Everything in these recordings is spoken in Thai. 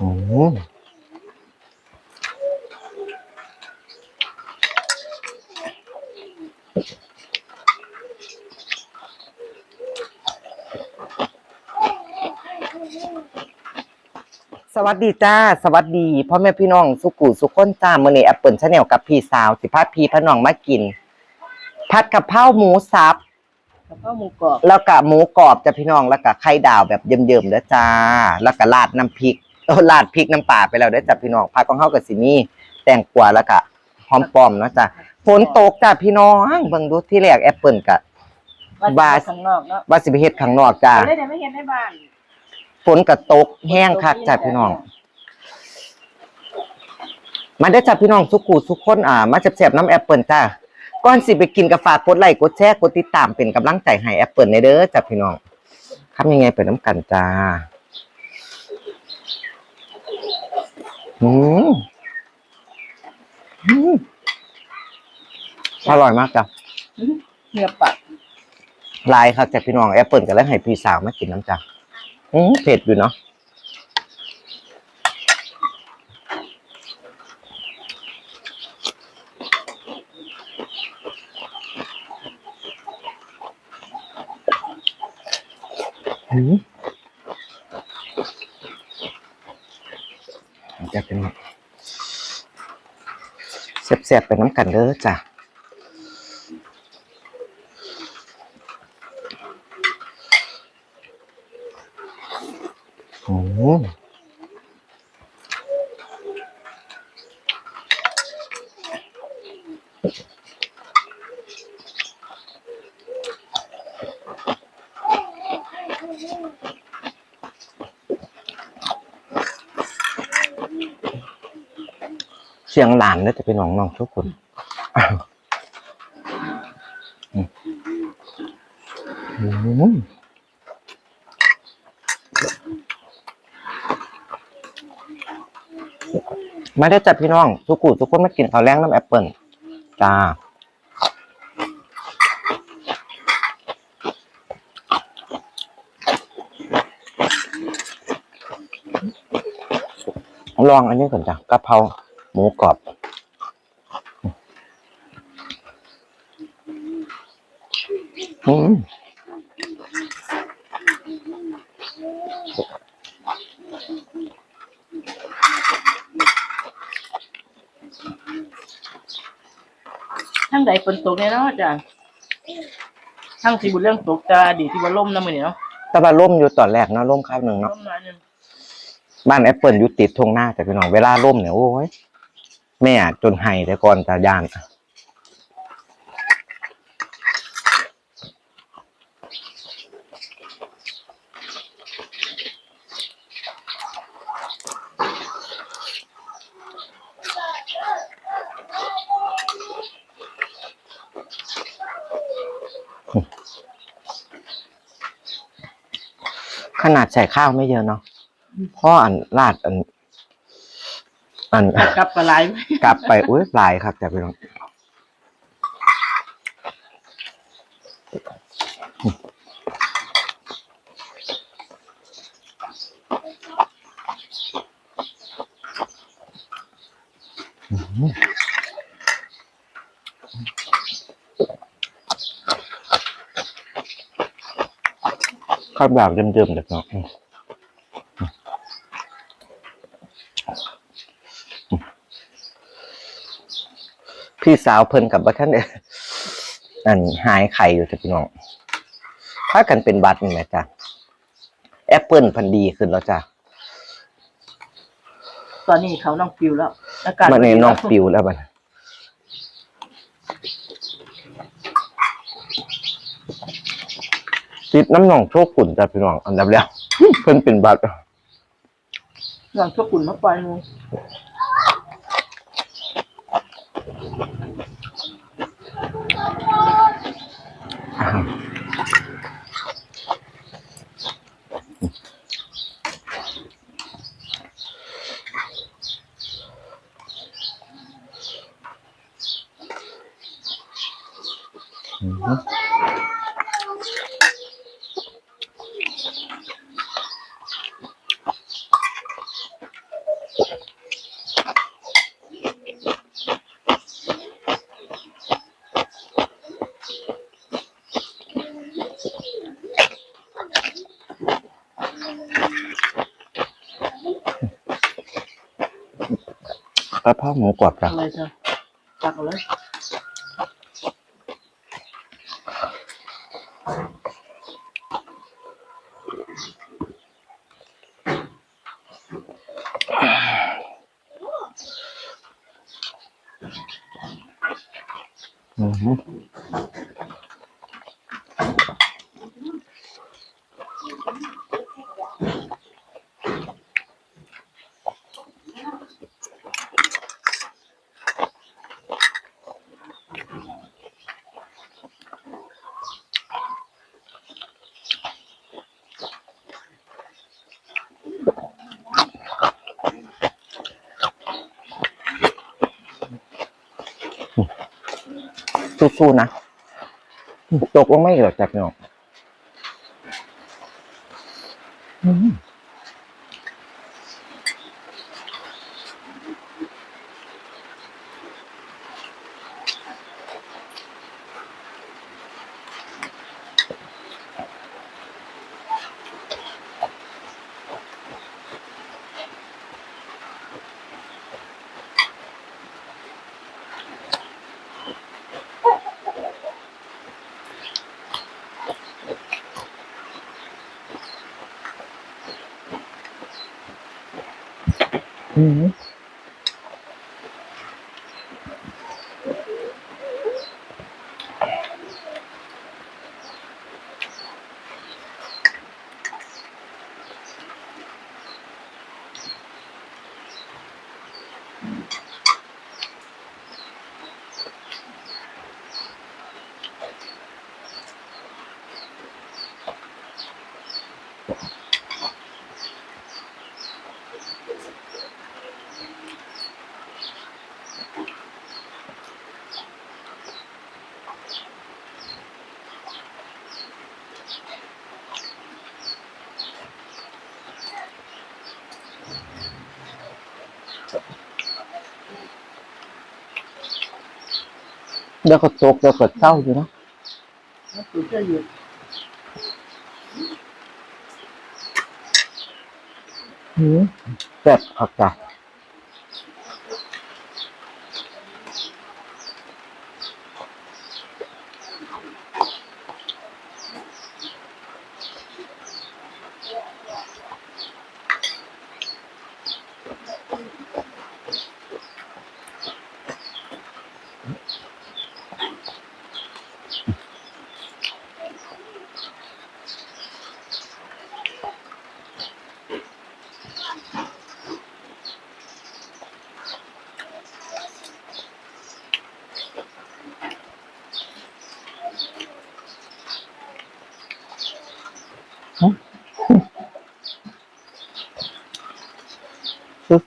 อืมสวัสดีจ้า สวัสดีพ่อแม่พี่น้องสุกุสุขคนจ้ามื้อนี้แอปเปิลชาแนลกับพี่สาว สิพาพี่พาน้องมากิน ผัดกะเพราหมูสับแล้วก็หมูกรอบ แล้วก็หมูกรอบจ้ะพี่น้องแล้วก็ไข่ดาวแบบเยิ้มๆเด้อจ้า แล้วก็ราดน้ำพริก เออราดพริกน้ำปลาไปแล้วเด้อจ้ะพี่น้องผักของเฮาก็สิมีแตงกวาแล้วก็หอมป้อมเนาะจ้ะฝนตกจ้ะพี่น้องเบิ่งดูที่แรกแอปเปิลก็ว่าบาสจะข้างนอกเนาะว่าสิไปเฮ็ดข้างนอกจ้าได้แต่ไม่เห็นในบ้านฝนก็ตกแห้งคักจ้ะพี่น้อง มาได้อจ้ะพี่น้องสุกูสุกคนอ่า มาแซ่บๆน้ำแอปเปิลจ้าก่อนสิไปกินก็ฝากกดไลค์กดแชร์กดติดตามเป็นกำลังใจให้แอปเปิลในเด้อจ้ะพี่น้องทำยังไงไปน้ำกันจ้า อืมอืมอร่อยมากจ้ะเนื้อปักลายครับจ้ะพี่น้องแอปเปิลกันแล้วให้พี่สาวมากินน้ำจ้ะอืมเผ็ดอยู่เนาะอืม จะเป็นแสบๆไปน้ำกันเด้อจ้ะอืมเสียงหลานแล้วจะเป็นน้องน้องทุกคนมอืมไม่ได้จับพี่น้อง ทุกกูทุกคนมากินข้าวแรงน้ำแอปเปิลจ้าลองอันนี้ก่อนจ้ะกะเพรา หมูกรอบ อืมทั้งใดฝนตกเนี่ยเนาะจ้ะทั้งที่บุญเรื่องตกจ้าดีที่ว่าล่มนะมื้อนี้เนาะแต่ว่าร่มอยู่ตอนแรกเนาะร่มข้าวหนึ่งเนาะล่มหน่อยหนึง บ้านแอปเปิลอยู่ติดทงหน้าแต่พี่น้องเวลาร่มเนี่ยโอ้ย แม่จนไห้แต่ก่อนตาย่านขนาดใส่ข้าวไม่เยอะเนาะพ่ออันลาดอัน อันกลับปลาไหลกลับไปอุ้ยหลายครับแต่พี่น้องข้าวแบบเดิมๆเด็กเนาะ พี่สาวเพิ่นกับว่าท่านเด้อันหายไข่อยู่จ้ะพี่น้องถ้ากันเป็นบัตรนี่ไหมจ๊ะแอปเปิลพันดีขึ้นแล้วจ้ะตอนนี้เขาน้องปิวแล้วอากาศมันในนอกปิวแล้วมันติดน้ำหนองโชกุ่นจ้ะพี่น้องอันดับแรกเพิ่นเป็นบัตรน้องชั่วกุ่นมาปล่อยหะเพราหมูกรอบจ้ะอะไรจ้ะตักเอาเลยอือ สู้ๆนะตกลงไม่เหรอจากพี่น้องอืม อืมเดี๋ยวก็ตกเดี๋ยวก็เศร้าอยู่นะแล้วสูตรจะหยุดอืมแซ่บผักกาด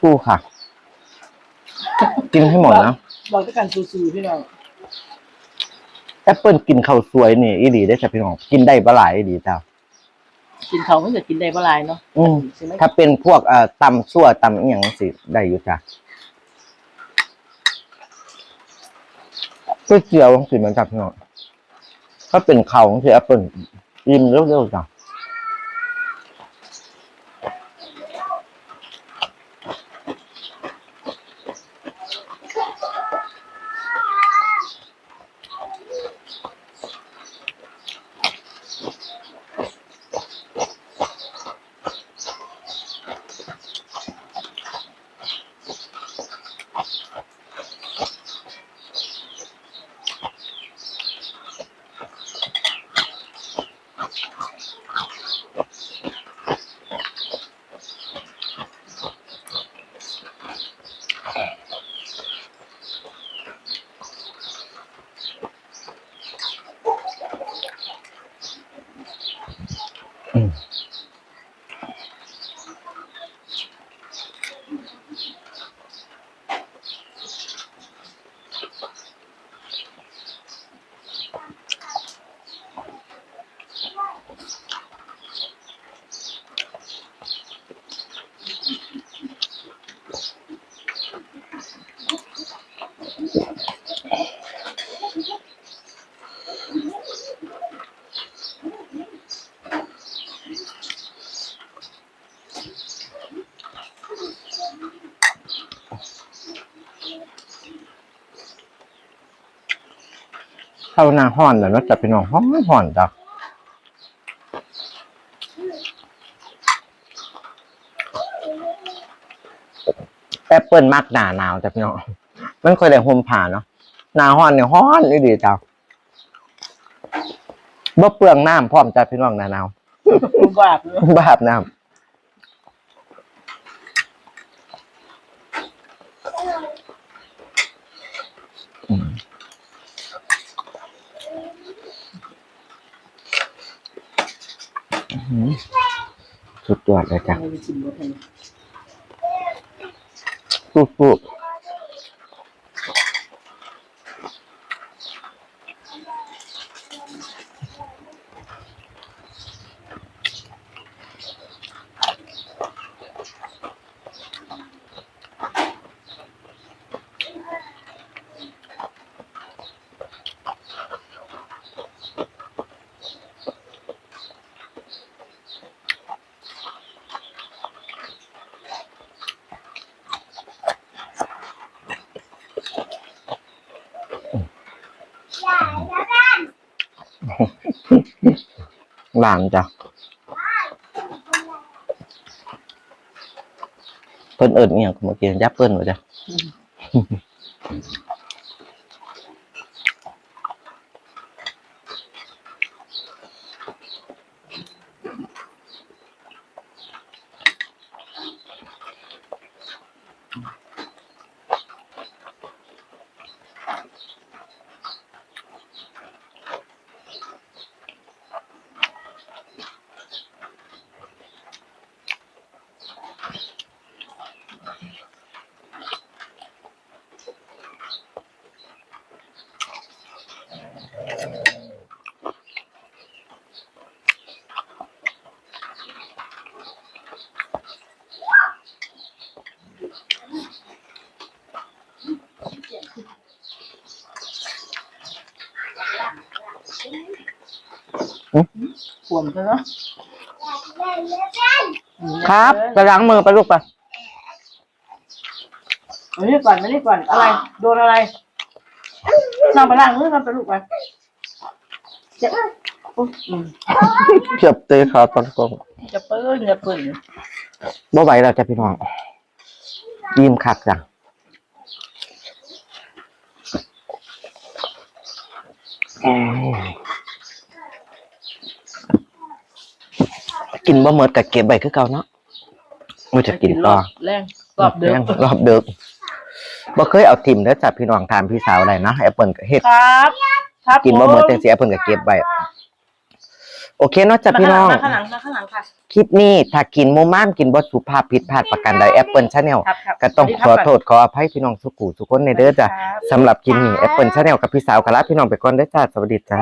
สู้ๆค่ะ กินให้หมดนะบอกด้วยกันซูซูพี่น้องแอปเปิลกินข้าวสวยนี่อีหลีได้อจ้ะพี่น้องกินได้บหลายอีหลีจ้ะกินเขาไม่เกิดกินได้บ่หลายเนาะอืมใช่ไหมถ้าเป็นพวกเอ่อตำซั่วตำอหย่างสิได้อยู่จ้ะก๋วยเตี๋ยวสิเหมือนกับพี่น้องถ้าเป็นเขาของคือแอปเปิลอิ่มเร็วๆจ้ะ เข้าหน้าห้อนแล้วเนาะจ้ะพี่น้องห้อนห้อนจ้ะแอปเปิลมากหนาหนาวจ้ะพี่น้องมันค่อยได้ห่มผ้าเนาะหนาห้อนเนี่ยห้อนนี่ดีจ้ะบ่เปลืองน้ำพร้อมจ้ะพี่น้องหนาหนาวบาปเลยบาปน้ำอืมอื้อหือสุด ยอดเลยจ้ะไม่ได้ชิมรสเลยปุ๊บปุ๊บ ลานจ้ะเพิ่นเอิญเนี่ยเมื่อกี้ยับเพิ่นหมดจ้ะ ข วมซะเนาะครับไปล้างมือไปลูกไปมานี่ก่อนมานี่ก่อนอะไร โดนอะไรนั่งไปล้างมือกันไปลูกไปเจ็บอุ๊ยอืมเกือบเตะขาตอนกงจะเปิ้ลจะเปิ้ลบ่ไหวแล้วจ้ะพี่น้องยิ้มคักจ้ะอืม กินบ่หมดก็เก็บไว้คือเก่าเนาะบ่จะกินต่อแรงกรอบเดิมรอบเดิมบ่เคยเอาทิมเด้อจ้ะพี่น้องถามพี่สาวได้นะแอปเปิลก็เฮ็ดครับครับกินบ่หมดผจังซี่แอปเปิลก็เก็บไว้โอเคเนาะจ้ะพี่น้องมาข้างหลังมาข้างหลังค่ะคลิปนี้ถ้ากินหมูม่ามกินบ่สุภาพผิดพลาดประการใดแอปเปิลชาแนลครับครับก็ต้องขอโทษขออภัยพี่น้องทุกผู้ทุกคนในเด้อจ้ะครับสำหรับคลิปนี้แอปเปิลชาแนลกับพี่สาวกะลาพี่น้องไปก่อนเด้อจ้าสวัสดีจ้า